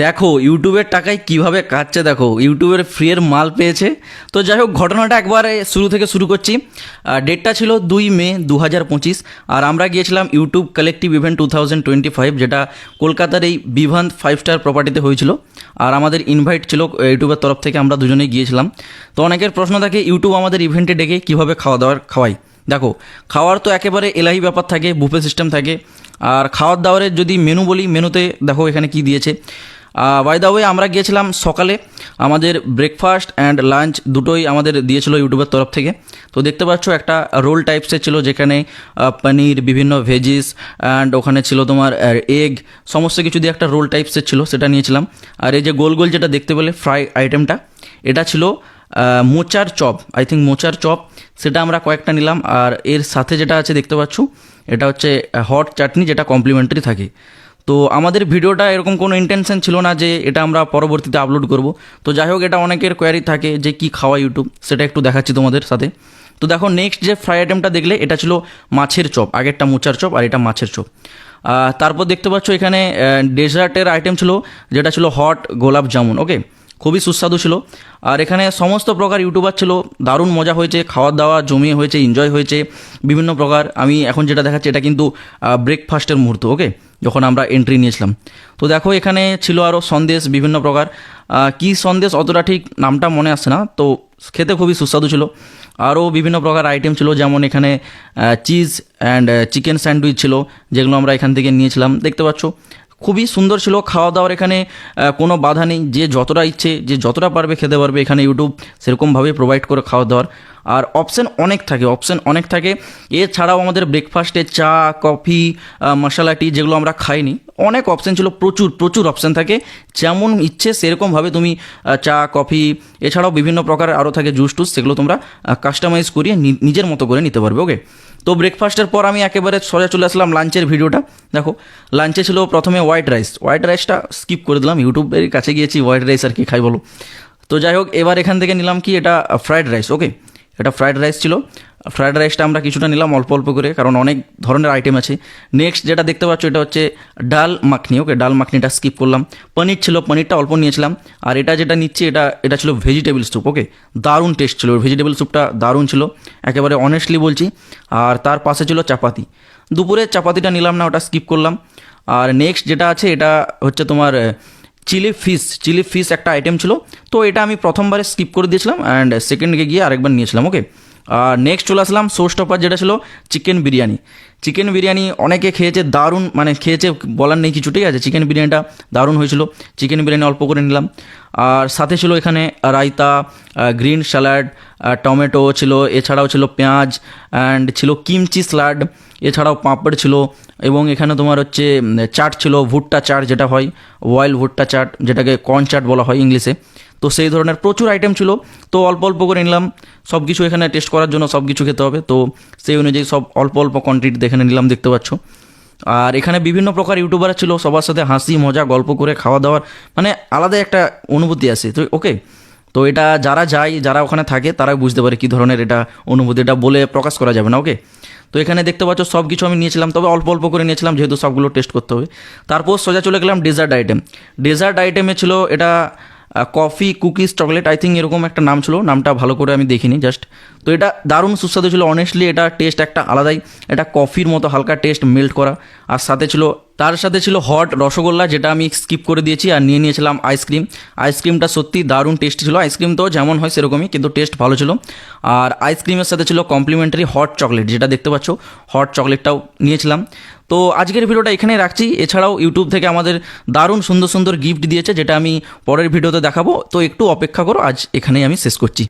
দেখো, ইউটিউবের টাকায় কীভাবে কাটছে দেখো, ইউটিউবের ফ্রিয়ের মাল পেয়েছে। তো যাই হোক, ঘটনাটা একবারে শুরু থেকে শুরু করছি। ডেটটা ছিল দুই মে দু হাজার পঁচিশ, আর আমরা গিয়েছিলাম YouTube collective event two thousand twenty five যেটা কলকাতার এই বিভান্ত ফাইভ স্টার প্রপার্টিতে হয়েছিল। আর আমাদের ইনভাইট ছিল ইউটিউবের তরফ থেকে আমরা দুজনেই গিয়েছিলাম। তো অনেকের প্রশ্ন থাকে, ইউটিউব আমাদের ইভেন্টে ডেকে কীভাবে খাওয়া দাওয়ার খাওয়াই দেখো, খাওয়ার তো একেবারে এলাহি ব্যাপার থাকে বুফে সিস্টেম থাকে। আর খাওয়ার দাওয়ারের যদি মেনু বলি মেনুতে দেখো এখানে কি দিয়েছে। বাই দ্য ওয়ে আমরা গিয়েছিলাম সকালে। আমাদের ব্রেকফাস্ট অ্যান্ড লাঞ্চ দুটোই আমাদের দিয়েছিল ইউটিউবের তরফ থেকে। তো দেখতে পাচ্ছ, একটা রোল টাইপসের ছিল যেখানে পনির, বিভিন্ন ভেজিস অ্যান্ড ওখানে ছিল তোমার এগ সমস্ত কিছু দিয়ে একটা রোল টাইপসের ছিল, সেটা নিয়েছিলাম। আর এই যে গোল গোল যেটা দেখতে পেলে ফ্রাই আইটেমটা এটা ছিল মোচার চপ। আই থিঙ্ক মোচার চপ, সেটা আমরা কয়েকটা নিলাম। আর এর সাথে যেটা আছে দেখতে পাচ্ছ, এটা হচ্ছে হট চাটনি যেটা কমপ্লিমেন্টারি থাকে। তো আমাদের ভিডিওটা এরকম কোনো ইন্টেনশন ছিল না যে এটা আমরা পরবর্তীতে আপলোড করব। তো যাই হোক, এটা অনেকের কোয়ারি থাকে যে কি খাওয়া ইউটিউব সেটা একটু দেখাচ্ছি তোমাদের সাথে। তো দেখো নেক্সট যে ফ্রাই আইটেমটা দেখলে, এটা ছিল মাছের চপ, আগেরটা মোচার চপ আর এটা মাছের চপ। তারপর দেখতে পাচ্ছ এখানে ডেজার্টের আইটেম ছিল, যেটা ছিল হট গোলাপ জামুন ওকে খুবই সুস্বাদু ছিল। আর এখানে সমস্ত প্রকার ইউটিউবার ছিল, দারুণ মজা হয়েছে, খাওয়া দাওয়া জমিয়ে হয়েছে এনজয় হয়েছে, বিভিন্ন প্রকার। আমি এখন যেটা দেখাচ্ছি, এটা কিন্তু ব্রেকফাস্টের মুহূর্ত ওকে যখন আমরা এন্ট্রি নিয়েছিলাম। তো দেখো, এখানে ছিল আরও সন্দেশ বিভিন্ন প্রকার। কি সন্দেশ? অতটা ঠিক নামটা মনে আসছে না। তো খেতে খুবই সুস্বাদু ছিল। আরও বিভিন্ন প্রকার আইটেম ছিল, যেমন এখানে চিজ অ্যান্ড চিকেন স্যান্ডউইচ ছিল, যেগুলো আমরা এখান থেকে নিয়েছিলাম। দেখতে পাচ্ছ খুবই সুন্দর ছিল। খাওয়া দাওয়ার এখানে কোনো বাধা নেই। যে যতটা ইচ্ছে, যে যতটা পারবে খেতে পারবে এখানে ইউটিউব সেরকমভাবে প্রোভাইড করে খাওয়া দাওয়ার আর অপশান অনেক থাকে অপশান অনেক থাকে। এছাড়াও আমাদের ব্রেকফাস্টে চা কফি মশলা টি যেগুলো আমরা খাইনি, অনেক অপশান ছিল, প্রচুর প্রচুর অপশান থাকে। যেমন ইচ্ছে সেরকমভাবে তুমি চা কফি এছাড়াও বিভিন্ন প্রকার আরও থাকে জুস টুস সেগুলো তোমরা কাস্টমাইজ করিয়ে নিজের মতো করে নিতে পারবে ওকে তো ব্রেকফাস্টের পর আমি একেবারে সরে চলে আসলাম লাঞ্চের ভিডিওটা। দেখো লাঞ্চে ছিল প্রথমে হোয়াইট রাইস হোয়াইট রাইসটা স্কিপ করে দিলাম। ইউটিউবের কাছে গিয়েছি হোয়াইট রাইস আর কি খাই বলো। তো যাই হোক, এবার এখান থেকে নিলাম কি? এটা ফ্রায়েড রাইস ওকে এটা ফ্রায়েড রাইস ছিল। ফ্রাইড রাইসটা আমরা কিছুটা নিলাম, অল্প অল্প করে, কারণ অনেক ধরনের আইটেম আছে। নেক্সট যেটা দেখতে পাচ্ছ, এটা হচ্ছে ডাল মাখনি। ওকে ডাল মাখনিটা স্কিপ করলাম। পনির ছিল, পনিরটা অল্প নিয়েছিলাম। আর এটা যেটা নিচ্ছি, এটা এটা ছিল ভেজিটেবল স্যুপ ওকে দারুণ টেস্ট ছিল। ভেজিটেবল স্যুপটা দারুণ ছিল, একেবারে অনেস্টলি বলছি। আর তার পাশে ছিল চাপাতি। দুপুরে চাপাতিটা নিলাম না, ওটা স্কিপ করলাম। আর নেক্সট যেটা আছে, এটা হচ্ছে তোমার চিলি ফিশ চিলি ফিশ একটা আইটেম ছিল। তো এটা আমি প্রথমবারে স্কিপ করে দিয়েছিলাম অ্যান্ড সেকেন্ডকে গিয়ে আরেকবার নিয়েছিলাম ওকে নেক্সট চলে আসলাম সোস টপার যেটা ছিল চিকেন বিরিয়ানি। চিকেন বিরিয়ানি অনেকে খেয়েছে দারুণ মানে খেয়েছে বলার নেই কিছু, ঠিক আছে? চিকেন বিরিয়ানিটা দারুণ হয়েছিল। চিকেন বিরিয়ানি অল্প করে নিলাম। আর সাথে ছিল এখানে রায়তা গ্রিন স্যালাড টমেটো ছিল, এছাড়াও ছিল পেঁয়াজ অ্যান্ড ছিল কিমচি স্যালাড এছাড়াও পাঁপড় ছিল, এবং এখানে তোমার হচ্ছে চাট ছিল, ভুট্টা চাট যেটা হয় ওয়াইল ভুট্টা চাট, যেটাকে কর্ন চাট বলা হয় ইংলিশে। তো সেই ধরনের প্রচুর আইটেম ছিল। তো অল্প অল্প করে নিলাম। সব কিছু এখানে টেস্ট করার জন্য সব কিছু খেতে হবে। তো সেই অনুযায়ী সব অল্প অল্প কোয়ান্টিটি এখানে নিলাম, দেখতে পাচ্ছ। আর এখানে বিভিন্ন প্রকার ইউটিউবার ছিল, সবার সাথে হাসি, মজা, গল্প করে খাওয়া দাওয়ার মানে আলাদা একটা অনুভূতি আসে তো ওকে তো এটা যারা যায়, যারা ওখানে থাকে তারাই বুঝতে পারে কী ধরনের এটা অনুভূতি, এটা বলে প্রকাশ করা যাবে না ওকে তো এখানে দেখতে পাচ্ছ সব কিছু আমি নিয়েছিলাম, তবে অল্প অল্প করে নিয়েছিলাম, যেহেতু সবগুলো টেস্ট করতে হবে। তারপর সোজা চলে গেলাম ডেজার্ট আইটেম ডেজার্ট আইটেমে ছিল এটা coffee cookies chocolate I think এরকম একটা নাম ছিল। নামটা ভালো করে আমি দেখিনি জাস্ট তো এটা দারুণ সুস্বাদু ছিল। অনেস্টলি এটা টেস্ট একটা আলাদাই, এটা কফির মতো হালকা টেস্ট মেল্ট করা। আর সাথে ছিল তার সাথে ছিল হট রসগোল্লা, যেটা আমি স্কিপ করে দিয়েছি আর নিয়ে নিয়েছিলাম আইসক্রিম আইসক্রিমটা সত্যি দারুণ টেস্টি ছিল। আইসক্রিম তো যেমন হয় সেরকমই, কিন্তু টেস্ট ভালো ছিল। আর আইসক্রিমের সাথে ছিল কমপ্লিমেন্টারি হট চকলেট যেটা দেখতে পাচ্ছ হট চকলেটটাও নিয়েছিলাম। তো আজকের ভিডিওটা এখানে রাখছি। এছাড়াও ইউটিউব থেকে আমাদের দারুণ সুন্দর সুন্দর গিফট দিয়েছে, যেটা আমি পরের ভিডিওতে দেখাবো। তো একটু অপেক্ষা করো, আজ এখানেই আমি শেষ করছি।